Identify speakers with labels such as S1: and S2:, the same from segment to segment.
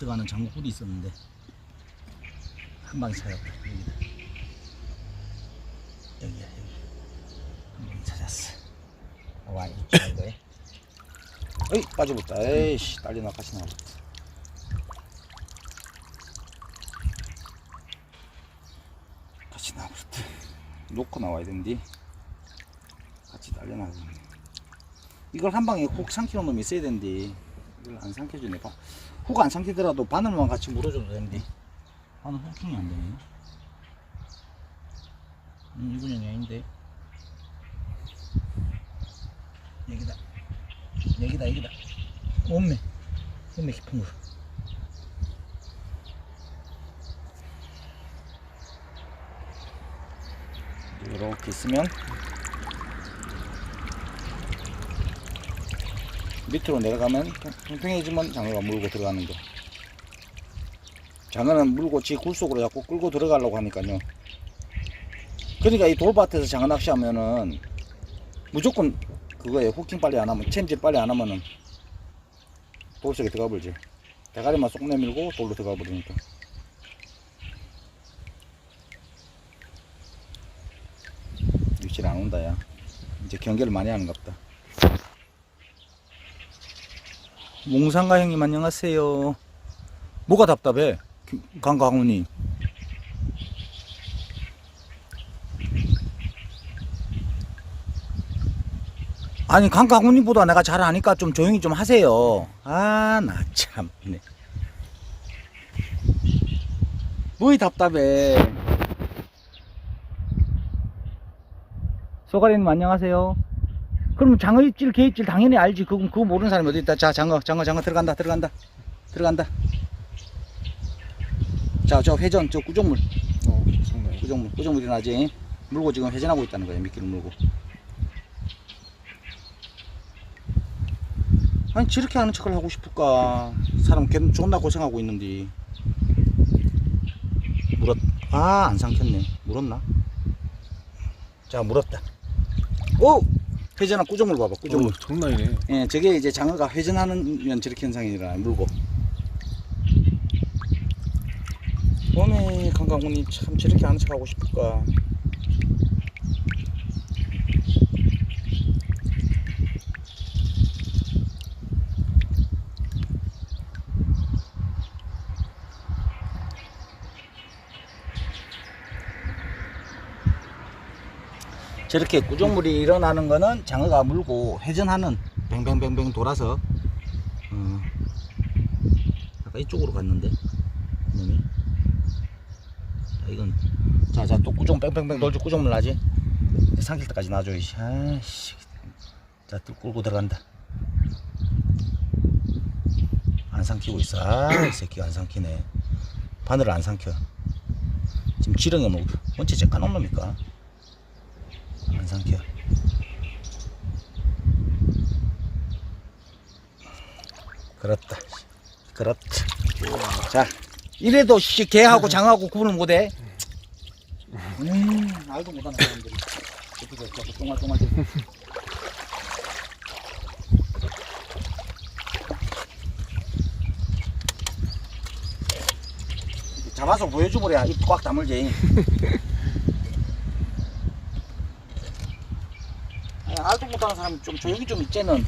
S1: 들어가는 장구꿀이 있었는데 한 방에 찾았다. 여기다 여기야 여기. 한 방에 찾았어. 와 이거 이거에? 어이 빠져버렸다. 에이씨 딸려 나가시 나버렸다 같이 나버렸다 놓고 나와야 된디. 같이 딸려 나가네 이걸 한 방에 훅 삼키는 놈이 있어야 된디. 이걸 안 삼켜주네 훅안 삼키더라도 바늘만 같이 물어줘도 되는데. 바늘 후킹이 안 되네. 음, 이건 형이 아닌데. 여기다. 여기다 여기다. 온매 온매 깊은 거. 이렇게 있으면 밑으로 내려가면 통- 통통해지면 장어가 물고 들어가는 거. 장어는 물고 지 굴속으로 자꾸 끌고 들어가려고 하니까요. 그러니까 이 돌밭에서 장어 낚시하면은 무조건 그거예요. 후킹 빨리 안 하면, 챔질 빨리 안 하면은 돌 속에 들어가 버리지. 대가리만 쏙 내밀고 돌로 들어가 버리니까. 위치를 안 온다, 야. 이제 경계를 많이 하는 것 같다. 몽상가 형님 안녕하세요. 뭐가 답답해? 기- 강강훈님. 아니 강강훈님보다 내가 잘 아니까 좀 조용히 좀 하세요. 아 나 참. 네. 뭐이 답답해. 소가리님 안녕하세요. 그럼 장어 입질, 개 입질 당연히 알지. 그거, 그거 모르는 사람이 어디 있다. 자, 장어, 장어, 장어 들어간다, 들어간다, 들어간다. 자, 저 회전, 저 구정물,
S2: 어, 정말.
S1: 구정물, 구정물이 나지. 물고 지금 회전하고 있다는 거예요. 미끼를 물고. 아니, 저렇게 하는 척을 하고 싶을까? 사람 걔 존나 고생하고 있는데. 물었, 아, 안 삼켰네. 물었나? 자, 물었다. 오! 회전한 꾸정물 봐봐, 꾸정물.
S2: 어, 장난이네.
S1: 예, 저게 이제 장어가 회전하는 저렇게 현상이라 물고. 오메 강강훈이 참 저렇게 하는 척 하고 싶을까. 저렇게 구조물이 일어나는 거는 장어가 물고 회전하는 뱅뱅뱅뱅 돌아서 어, 아까 이쪽으로 갔는데 놈이. 자, 이건 자자 또 구종 뺑뺑뺑 돌죠 구종물 나지? 삼킬 때까지 놔줘야지 아이씨. 자또 끌고 들어간다. 안 삼키고 있어. 아이 새끼 안 삼키네. 바늘을 안 삼켜. 지금 지렁이 뭐 언제 제 까놓은 놈입니까 안 삼켜. 그렇다. 그렇다. 자, 이래도 씨 개하고 장하고 구분을 못해. 음, 알도 못하는 사람들이. 저기서 자꾸 똥알똥알. 잡아서 보여줘버려. 입 꽉 다물지. 못하는 사람 좀 조용히 좀 있자는.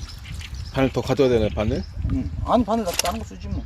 S2: 바늘 더 가져야 되네, 바늘?
S1: 응. 아니 바늘 나 다른 거 쓰지 뭐.